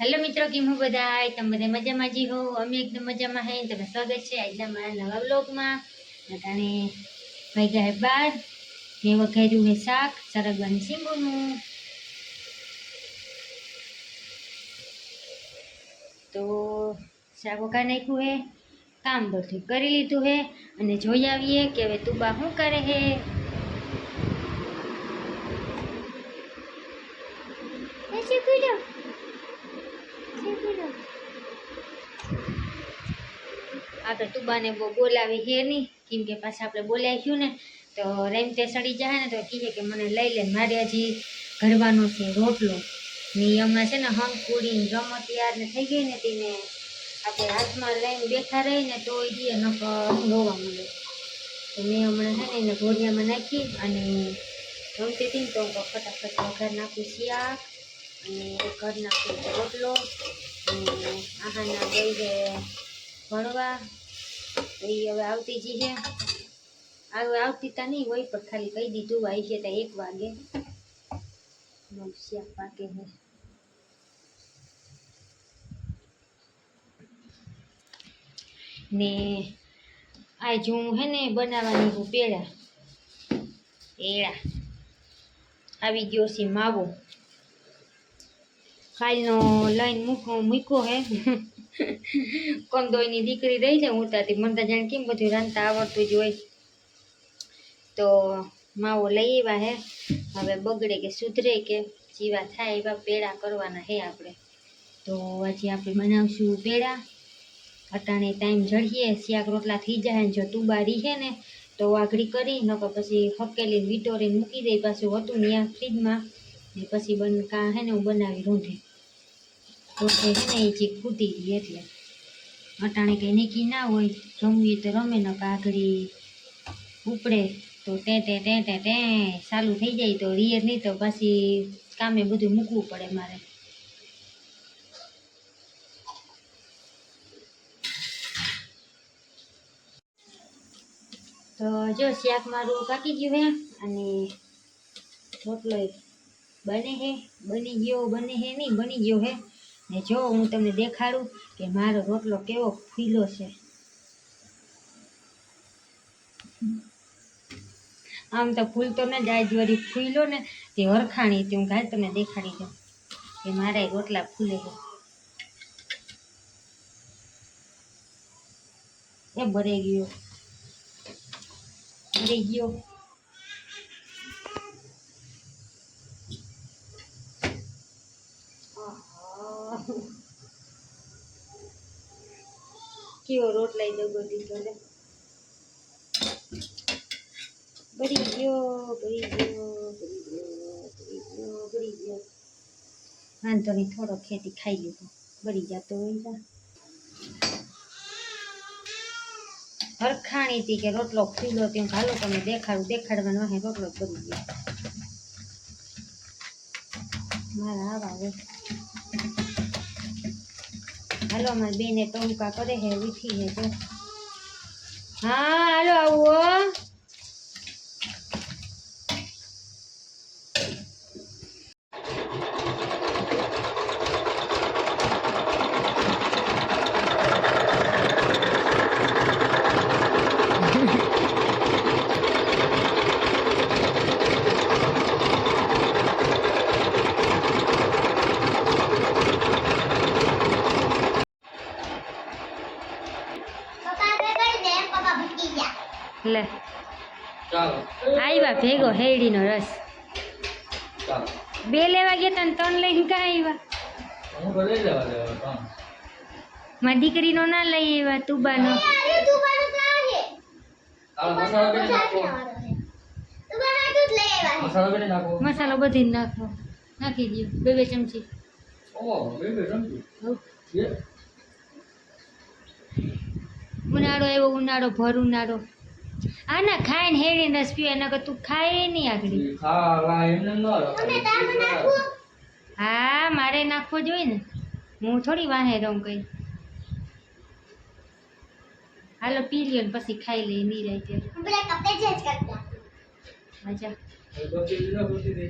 Hello કેમ હો બધા તમે બધા મજામાં જી હો? અમે એકદમ મજામાં હે. તમે સ્વાગત છે આજના મારા નવા બ્લોગમાં અટાણે ભાઈ ગયા બાર. મેં વઘાર્યું હે શાક, સરગવાની સિંગોનું તો શાક વઘાર નાખ્યું હે? કામ બધું કરી લીધું હે. અને જોઈ આવીએ કે હવે તુબા શું કરે હે. શીખી લો આપણે તુબાને બહુ બોલાવી હે નહીં. કેમ કે પાછા આપણે બોલાવ્યું ને, તો રેમતે સડી જાય ને તો કહે કે મને લઈ લે મારે હજી ઘરવાનો છે રોટલો. ને હમણાં છે ને હંકુડી રમત યાર ને થઈ ગઈ ને તેને આપણે હાથમાં લઈને બેઠા રહીને તો એ દે નક રોવા મળે તો મેં હમણાં છે ને એને ઘોડિયામાં નાખી અને રમતી હતી ને તો ફટાફટ વઘાર નાખું શિયાળ. અને ઘર રોટલો. અને આહાના ગઈ છે ભણવા. એ હવે આવતી જી છે. હવે આવતી તા નહીં હોય, પણ ખાલી કહી દીધું આવી છે ત્યાં એક વાગે. શાક પાકે છે. ને આજ હું હે ને બનાવવાની હું પેડા. એળા આવી ગયો છે માવો. કાલનો લઈને મૂકો મૂક્યો હે. કંદોઈની દીકરી રહી છે હું ત્યાંથી મને તો જાણે કેમ બધું રાંધતા આવડતું જ હોય. તો માવો લઈ આવ્યા હે. હવે બગડે કે સુધરે કે જીવા થાય એવા પેડા કરવાના હે આપણે. તો આજે આપણે બનાવશું પેડા. અટાણે ટાઈમ જળીએ શિયાક રોટલા થઈ જાય ને જો તુબારી છે ને તો વાઘડી કરી નકર પછી હકેલી વિટોરીને મૂકી દઈ પાછું હતું ને ત્યાં ફ્રીજમાં ને પછી બન કા હે ને હું બનાવી રૂંઢે. પોતે છે ને એ ચીક ફૂટી ગઈ એટલે. અટાણે કંઈ નીકી ના હોય જમવી તો રમે ન કાઘડી ઉપડે તો તે તે તે તે તે ચાલુ થઈ જાય તો રીએ, નહીં તો પછી કામે બધું મૂકવું પડે મારે. તો જો શાક મારું પાકી ગયું હે, અને રોટલો બને હે, બની ગયો, બને હે નહીં, બની ગયો હે. ને જો હું તમને દેખાડું કે મારો રોટલો કેવો ફૂલો છે. આમ તો ફૂલતો ને જ આજ ફૂલો ને તે વરખાણી હતી. હું કાલ તમને દેખાડી દઉં કે મારા રોટલા ફૂલે છે. એ ભરાઈ ગયો. ભરાઈ ગયો આહા. કેવો રોટલાઈ દગો દીધો લે. બળી ગયો બળી ગયો બળી ગયો બળી ગયો બળી ગયો. વાંધો નહીં, થોડો ખેતી ખાઈ લીધો બળી જતો હોય જા. હરખાણી હતી કે રોટલો ખુલ્લો તેમ હાલો તમે દેખાડું, દેખાડવાનો હે રોટલો બની ગયો. મારા આવા હોય. હાલો અમારી બેને ટોંકા કરે હે ઉઠી હે તો હા હાલો આવો લે ચાલો આવ્યા ભેગો હેડીનો રસ. બે લેવા ગયા તા ને ત્રણ લઈને કાં આવ્યા મારી દીકરીનો ના લઈ આવ્યા તુબાનો. મસાલો બધી નાખો. નાખી. દો બે બે ચમચી. ઉનાળો એવો ઉનાળો ભર ઉનાળો. આ ના ખાઈને હેડીને રસ પીવે એના તું ખાય નહીં આગળ. હા મારે નાખવો જોઈએ ને. હું થોડી વાહે રહું કઈ. હાલો પી લ્યો ને પછી ખાઈ લઈ નહીં ત્યારે. દે.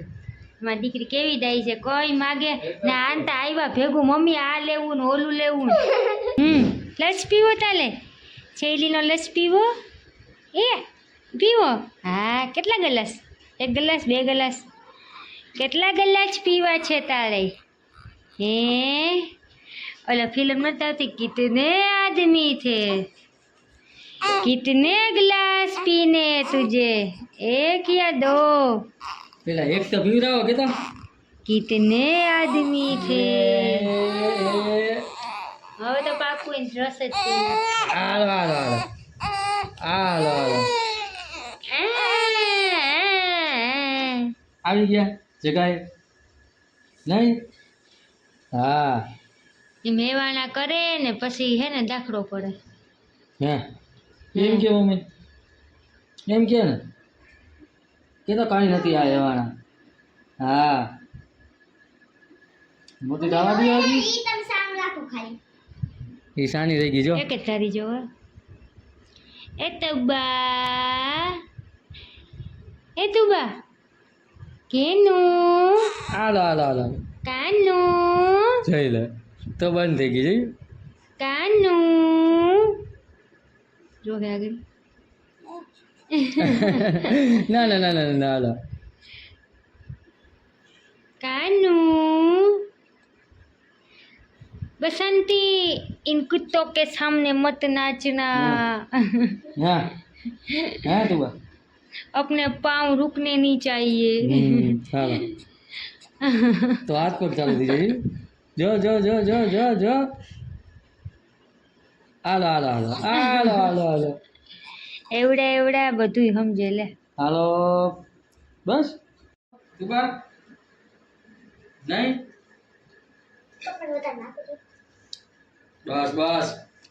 મારી દીકરી કેવી ડાઈ છે કોઈ માગે. ને આનતા આવ્યા ભેગું મમ્મી આ લેવું ને ઓલું લેવું ને. હમ લસ પીવો તાલે. છેલીનો લસ પીવો. એ પીવો. હા કેટલા ગલાસ? એક ગલાસ બે ગલાસ? કેટલા ગલાસ પીવા છે તારે? હે? ઓલો ફિલ્મ નતા આવતી? કિતને આદમી છે? કિતને ગ્લાસ પીને તુજે? એક યા દો? પેલા એક તો પીવરાવો કેતો. કિતને આદમી છે? હવે તો પાકું રસ જ હાલો. આવી ગયા? જગાએ નહીં? હા. એ મેવાણા કરે ને પછી હે ને દાખલો પડે. હે? એમ કે મમ્મી એમ કે ને? કે તો કાંઈ નથી આ એવાના હા. મોટી દાવા દી આવી? ઈશાની રહી ગઈ જો. એક જ તારી જો એ તબા એ તુબા કેનું હાલો હાલો હાલો કાનું જઈ લે તો બંધ થઈ ગઈ જઈ કાનું જો કે આગળ ના ના ના ના ના હાલો कानू बसंती इन कुत्तों के सामने मत नाचना હા હા તું બા अपने पाँव रुकने नहीं चाहिए હમ, હાલો તો હાથ પગ ચાલુ થઈ જાય જો જો જો જો જો જો હાલો હાલો હાલો હાલો હાલો હાલો એવડા એવડા બધું સમજે લે હાલો બસ તું બા નહીં બસ બસ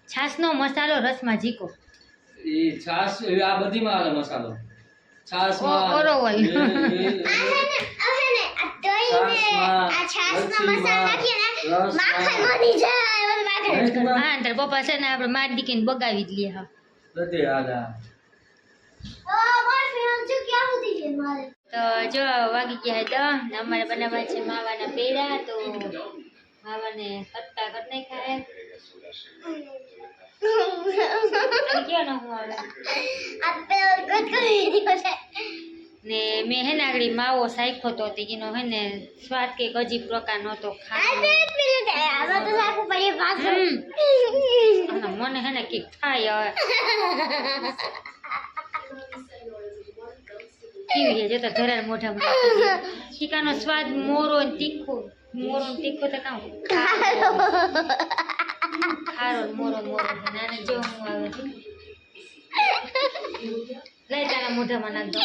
છાસનો મસાલો રસમાં ઝીકો એ છાસ એ આ બધીમાં આવે મસાલો છાસ ઓ- ઓરો હોય. હા તાર પપ્પા છે ને આપણે મારી દીકીને બગાવી જ લઈએ હા. તો જો વાગી ગયા તો અમારે બનાવવા છે માવાના પેડા તો માવાને કટકા કરી નાખ્યા કયો ન હું આવે ને મેં હે ને માવો સાયખો તો એનો હે ને સ્વાદ કે અજીબ પ્રકાર હતો ખાવાનો. હમ. અને મને હે ને કંઈક થાય હવે. કેવી તો ધરાર મોઢામાં. ટીકાનો સ્વાદ મોરો ને તીખો. મોરો તીખો તો કામ ખારો મોરો મોરો. નાને જો હું આવે છે લઈ તારા મોઢામાં નાખ દો.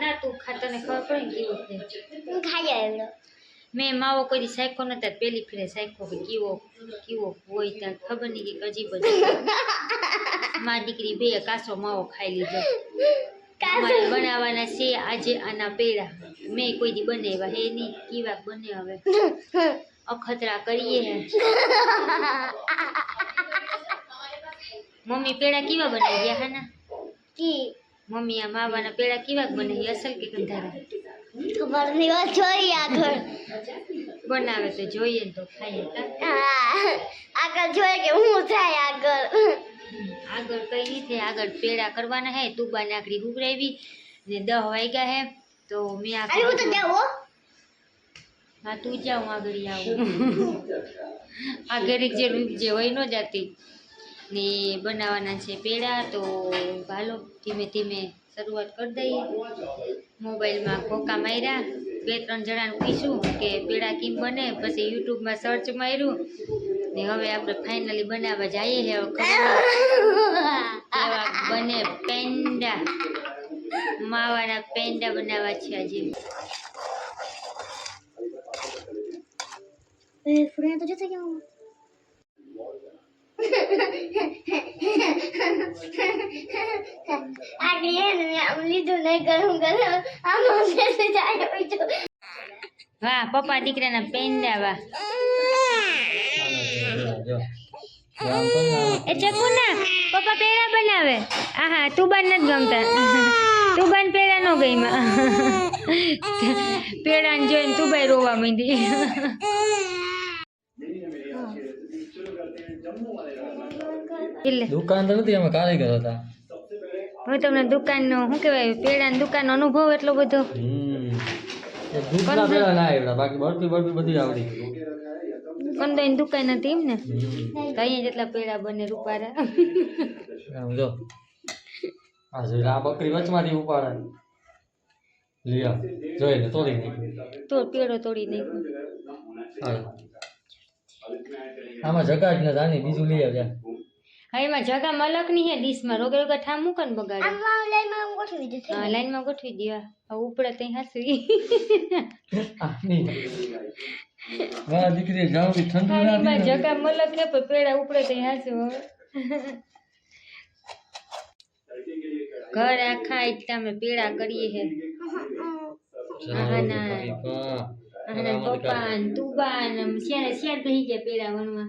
ના તું ખા ને ખબર પડે ને કેવું છે. મેં માવો કોઈ સાયકો નતા પેલી ફેરે સાયકો કે કેવો કેવો હોય ત્યાં ખબર નહીં કે અજીબ જ મારી દીકરી બે કાસો માવો ખાઈ લીધો. અમારે બનાવવાના છે આજે આના પેડા. મેં કોઈ દી બનાવ્યા હે નહીં કેવા બને હવે અખતરા કરીએ મમ્મી પેડા કેવા બનાવી ગયા હા ના મમ્મી આ માવાના પેડા કેવા બનાવી અસલ કે કંધારા બનાવે તો જોઈએ તો ખાઈએ કા? આગળ જોઈએ કે હું થાય આગળ. આગળ કઈ નહીં થાય આગળ પેડા કરવાના હે તુબા નાકડી ઉગરાવી ને દહ વાગ્યા હે તો મેં આ હું તો જાઉં હા. તું જાઉં આગળ આવું. આ ઘરે જે રૂપ જે હોય ન જાતી. ને બનાવવાના છે પેડા, તો ભાલો ધીમે ધીમે શરૂઆત કરી દઈએ. મોબાઈલમાં ખોકા માર્યા. બે ત્રણ જણાને પૂછ્યું કે પેડા કેમ બને? પછી યુટ્યુબમાં સર્ચ માર્યું. ને હવે આપણે ફાઇનલી બનાવવા જઈએ છે હવે બને પેંડા. માવાના પેંડા બનાવવા છે આજે. ફ્રેન્ડ તો જતો ક્યાં આગળ એને આમ લીધું નહીં ગરમ ગરમ આમ બેસી જાય બીજું વાહ પપ્પા દીકરાના પેંડા વાહ. એ ચકુ ના પપ્પા પેડા બનાવે. આહા તું બાન નથી ગમતા. તું બાન પેડા નો ગઈમાં પેડાને જોઈને તું ભાઈ રોવા માંડી. એટલે. દુકાન તો નથી અમે કારીગર હતા. હવે તમને દુકાનનો શું કહેવાય પેડાની દુકાનનો અનુભવ એટલો બધો? હમ. એ ના આવડ્યા બાકી બરફી બરફી બધી આવડી. કંદોઈની દુકાન હતી એમ ને તો અહીંયા જેટલા પેડા બને રૂપારા. આમ જો. આ જોઈ આ બકરી વચમાંથી ઉપાડે. લિયા જોઈને તોડી નાખી. તો પેડો તોડી નાખ્યો આમાં જગા જ નથી બીજું લઈ આવજા. હા એમાં જગા મલકની હે ડીશમાં રોગે રોગે ઠામ મૂકે ને બગાડે. આમ ગોઠવી દીધું હા લાઈનમાં ગોઠવી દેવા હવે ઉપડે ત્યાં હાસવી. વાહ દીકરી જાઉં કે ઠંડુ ના એમાં જગા મલક હે પણ પેડા ઉપડે ત્યાં હાસવું ઘર આખા એટલા અમે પેડા કરીએ હે. આના અને પપ્પા ને તુબા ને શિયાળે શિયાળ થઈ ગયા પેડા વણવા.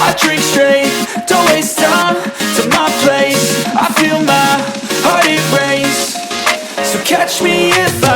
I drink straight, don't waste time to my place. I feel my heart it race, so catch me if I.